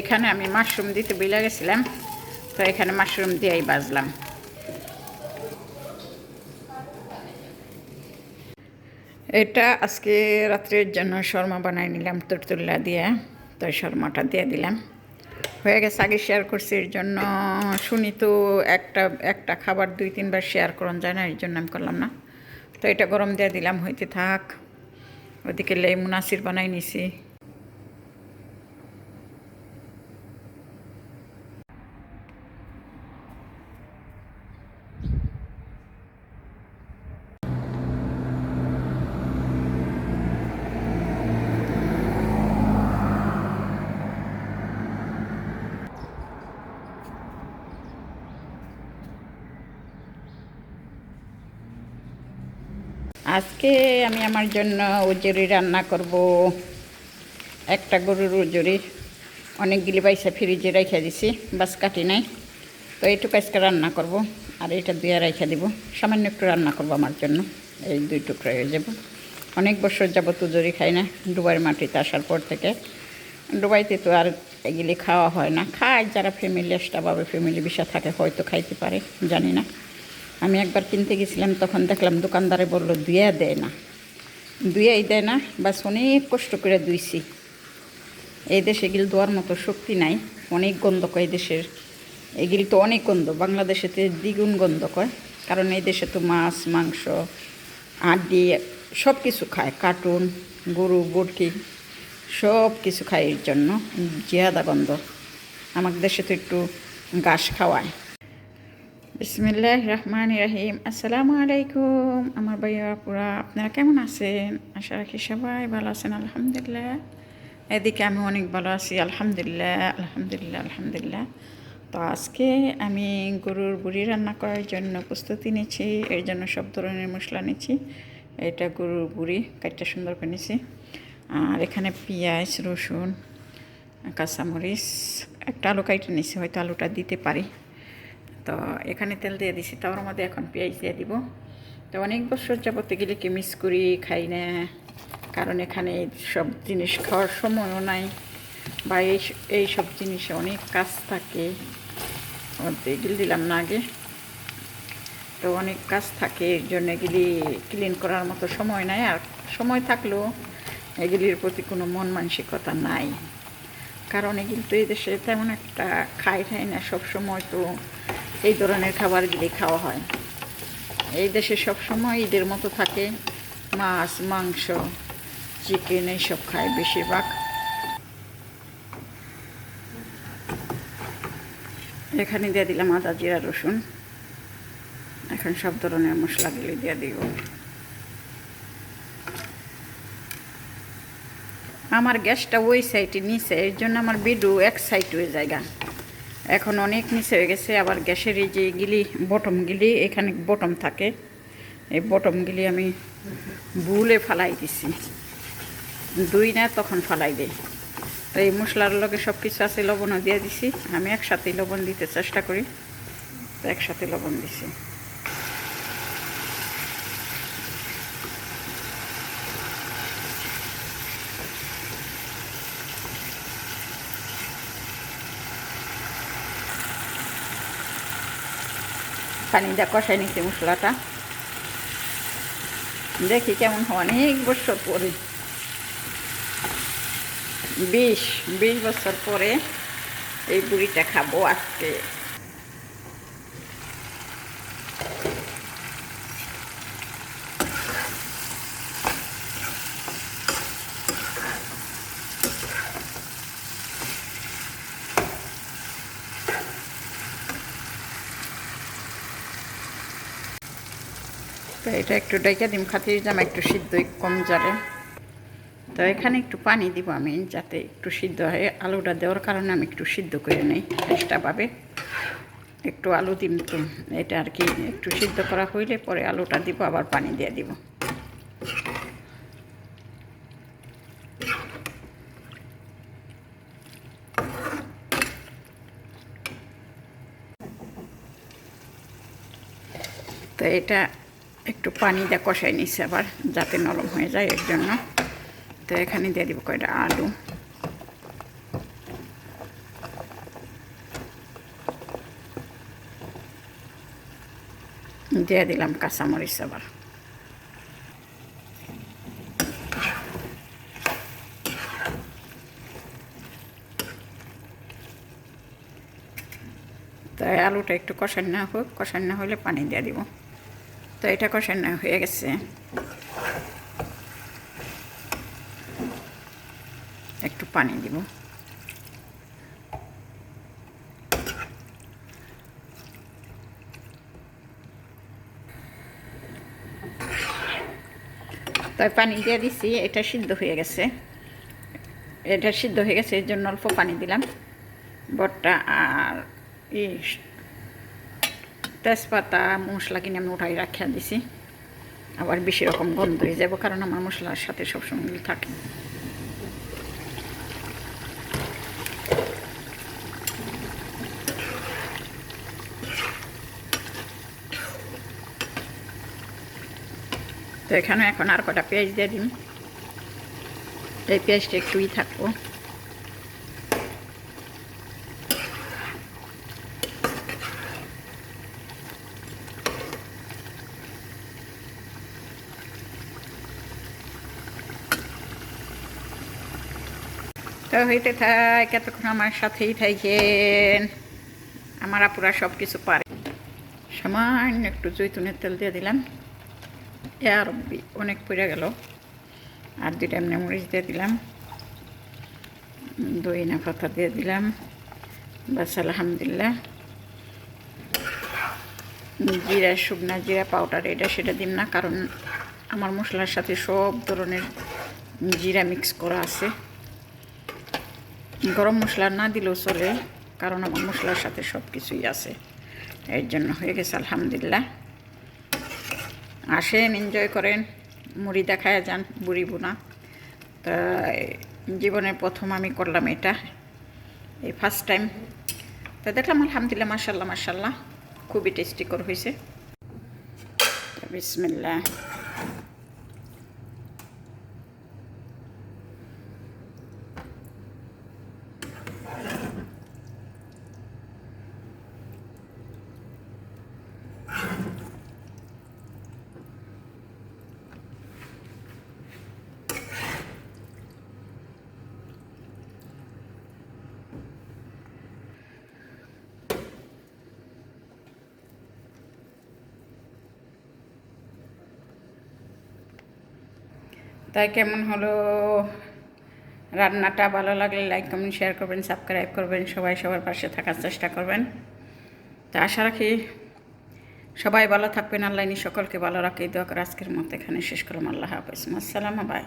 এখানে আমি মাশরুম দিতে বিলে গেছিলাম, তো এখানে মাশরুম দিয়েই বাজলাম। এটা আজকে রাত্রের জন্য শর্মা বানাই নিলাম তুরতুল্লা দিয়ে, তো শর্মাটা দিয়ে দিলাম। হয়ে গেছে আগে শেয়ার করছি, এর জন্য শুনি তো একটা একটা খাবার দুই তিনবার শেয়ার করন যায় না এর জন্য আমি করলাম না। তো এটা গরম দিয়ে দিলাম, হইতে থাক। ওদিকে লেমু নাসির বানাই নিছি। আজকে আমি আমার জন্য উজুরি রান্না করব। একটা গরুর উজুরি। অনেকগুলি পয়সা ফ্রিজে রেখে দিছি, বাস কাটি নাই। তো এইটুকু আজকে রান্না করব, আর এটা দিয়ে রেখে দিব। সামান্য একটু রান্না করব আমার জন্য, এই দুই টুকরো হয়ে যাব। অনেক বছর যাব তুজুরি খাই না ডুবাই মাটিতে আসার পর থেকে। ডুবাইতে তো আর এগুলি খাওয়া হয় না। খায় যারা ফ্যামিলি এক্সট্রাভাবে ফ্যামিলি বিষা থাকে, হয়তো খাইতে পারে, জানি না। আমি একবার কিনতে গেছিলাম, তখন দেখলাম দোকানদারে বলল দুয়া দেয় না। দুয়াই দেয় না, বাস অনেক কষ্ট করে দুইছি। এই দেশে এগুলি দেওয়ার মতো শক্তি নাই, অনেক গন্ধ কয় দেশের। এগুলি তো অনেক গন্ধ বাংলাদেশেতে দ্বিগুণ গন্ধ কয়, কারণ এই দেশে তো মাছ, মাংস আড্ডি সব কিছু খায়, কার্টুন, গরু, বরকি সব কিছু খায় এর জন্য জিয়াদা গন্ধ। আমাদের দেশে তো একটু ঘাস খাওয়ায়। বিসমিল্লাহ রহমান রাহিম আসসালামু আলাইকুম আমার ভাইয়া পুরা আপনারা কেমন আছেন? আশা রাখি সবাই ভালো আছেন, আলহামদুলিল্লাহ। এদিকে আমি অনেক ভালো আছি, আলহামদুলিল্লাহ আলহামদুলিল্লাহ আলহামদুলিল্লাহ। তো আজকে আমি গরুর বুড়ি রান্না করার জন্য প্রস্তুতি নিচ্ছি, এর জন্য সব ধরনের মশলা নিচ্ছি। এটা গরুর বুড়ি কাটটা সুন্দর করে নিছি আর এখানে পেঁয়াজ, রসুন, কাঁচামরিচ, একটা আলু কাইটে নিছি হয়তো আলুটা দিতে পারি। তো এখানে তেল দিয়ে দিছি তার মধ্যে এখন পেঁয়াজ দিয়ে দিব। তো অনেক বছর যাবতে গেলে কি মিস করি, খাই না, কারণ এখানে সব জিনিস খাওয়ার সময়ও নাই বা এই এই সব জিনিসে অনেক কাজ থাকে। এগুলি দিলাম না আগে। তো অনেক কাজ থাকে, এর জন্য এগুলি ক্লিন করার মতো সময় নাই। আর সময় থাকলেও এগুলির প্রতি কোনো মন মানসিকতা নাই। কারণ এগুলি তো এই দেশে তেমন একটা খাই খাই না, সব সময় তো এই ধরনের খাবারগুলি খাওয়া হয়। এই দেশে সব সময় ঈদের মতো থাকে, মাছ, মাংস চিকেন এইসব খায় বেশিরভাগ। এখানে দিয়ে দিলাম আদা, জিরা, রসুন। এখন সব ধরনের মশলাগুলি দিয়ে দিব। আমার গ্যাসটা ওই সাইডে নিচে, এর জন্য আমার বিডু এক সাইড হয়ে জায়গা। এখন অনেক নিচে হয়ে গেছে, আবার গ্যাসের এই যে গিলি বটমগুলি এখানে বটম থাকে। এই বটমগুলি আমি বুলে ফালাই দিছি। দুই না তখন ফালাই দেয় তো এই মশলার লগে সব কিছু আছে, লবণও দিয়ে দিছি। আমি একসাথে লবণ দিতে চেষ্টা করি। তো একসাথে লবণ দিছি। পানি দা কষাই নিচ্ছি মশলাটা। দেখি কেমন অনেক বছর পরে। বিশ বিশ বছর পরে এই বুড়িটা খাব আজকে। তো এটা একটু ডাইকা ডিম খাতে দিলাম একটু সিদ্ধ কম যাবে তো এখানে একটু পানি দিব আমি, যাতে একটু সিদ্ধ হয়। আলুটা দেওয়ার কারণে আমি একটু সিদ্ধ করে নিই এক্সট্রাভাবে একটু আলু দিম তো, এটা আর কি, একটু সিদ্ধ করা হইলে পরে আলুটা দিব, আবার পানি দিয়ে দিব। তো এটা একটু পানি দিয়ে কষাই নিচ্ছে আবার, যাতে নরম হয়ে যায় এর জন্য। তো এখানে দিয়ে দিব কয়টা আলু। দিয়ে দিলাম কাঁচামরিচ আবার। তাই আলুটা একটু কষান না হোক কষান না হলে পানি দিয়ে দিব। তো এটা কষান হয়ে গেছে। একটু পানি দিব। তাই পানি দিয়ে দিছি, এটা সিদ্ধ হয়ে গেছে। এটা সিদ্ধ হয়ে গেছে, এর জন্য অল্প পানি দিলাম। বটটা আর ই তেজপাতা, মশলা কিনে আমি উঠাই রাখিয়া দিছি। আবার বেশি রকম গন্ধ হয়ে যাব, কারণ আমার মশলার সাথে সবসময় থাকে। তো এখানে এখন আর কটা পেঁয়াজ দিয়ে দিন এই পেঁয়াজটা একটুই থাকব। তো হইতে থাক, এতক্ষণ আমার সাথেই থাকেন। আমার আপুরা সব কিছু পারে। সামান্য একটু জৈতুনের তেল দিয়ে দিলাম। এ আর অনেক পড়ে গেল। আর দুইটা এমনি মরিচ দিয়ে দিলাম। দই না পাতা দিয়ে দিলাম। বাস, আলহামদুলিল্লাহ। জিরা, শুকনা জিরা পাউডার এটা সেটা দিন না, কারণ আমার মশলার সাথে সব ধরনের জিরা মিক্স করা আছে। গরম মশলা না দিলেও চলে, কারণ আমার মশলার সাথে সব কিছুই আছে। এর জন্য হয়ে গেছে, আলহামদুলিল্লাহ। আসেন এনজয় করেন। মুড়ি দেখায় যান, বুড়ি বোনা। তা জীবনের প্রথম আমি করলাম এটা। এই ফার্স্ট টাইম তা দেখলাম, আলহামদুলিল্লাহ মাসাল্লাহ মাসাল্লাহ খুবই টেস্টিকর হয়েছে। বিসমিল্লা তাই কেমন হলো? রান্নাটা ভালো লাগলে লাইক কমেন্ট শেয়ার করবেন সাবস্ক্রাইব করবেন, সবাই সবার পাশে থাকার চেষ্টা করবেন। তা আশা রাখি সবাই ভালো থাকবেন, আল্লাহ সকলকে ভালো রাখি দোয়া করে আজকের মতো এখানে শেষ করলাম, আল্লাহ হাফিজ। আসসালাম বাই